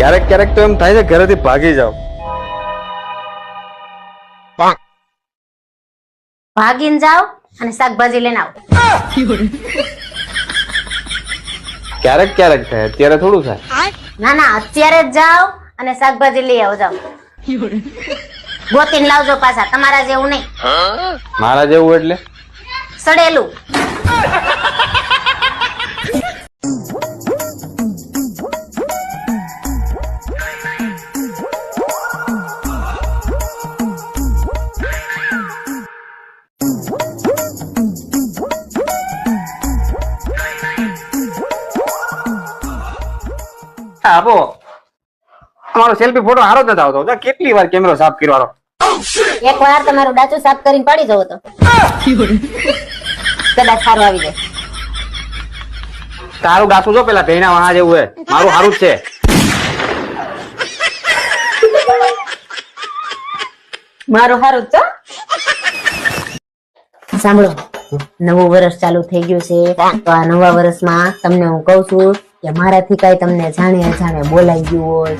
ક્યારેક ક્યારેક તો એમ થાય છે ઘરેથી ભાગી જાવ ભાગીને જાઓ અને શાકભાજી લઈને આવો. ક્યારેક ક્યારેક થાય અત્યારે થોડું થાય. ના ના અત્યારે જ જાઓ અને શાકભાજી લઈ આવો જાઓ. ગોતીને લાવજો પાછા તમારા જેવું નહીં. મારા જેવું એટલે? સડેલું. આપો. અમારો સેલ્ફી ફોટો હારો જ નથી આવતો. કેટલી વાર કેમેરો સાફ કરવાનો. એક વાર તમારું ડાચું સાફ કરીને પડી જવો તો. કદાચ સારું આવી જાય. તારું ડાસું જો પેલા ભેના વાણા જેવું હે. મારું હારું જ છે. મારું હારું જ સાંભળો નવું વર્ષ ચાલુ થઈ ગયું છે. તો આ નવા વર્ષમાં તમને હું કહું છું કે મારાથી કઈ તમને જાણે અજાણે બોલાઈ ગયું હોય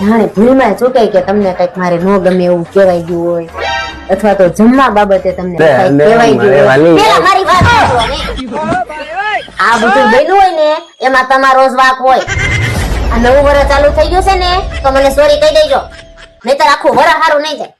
જાણે ભૂલમાં ચૂકાય કે તમને કંઈક મારે ન ગમે એવું કહેવાય ગયું હોય અથવા તો જમવા બાબતે તમને કહેવાય ગયું હોય. મારી વાત આ બધું બન્યું હોય ને એમાં તમારો જ વાક હોય. આ નવું વર્ષ ચાલુ થઈ ગયું છે ને તો મને સોરી કહી દેજો. નહીતર આખું વરસ સારું નહીં જાય.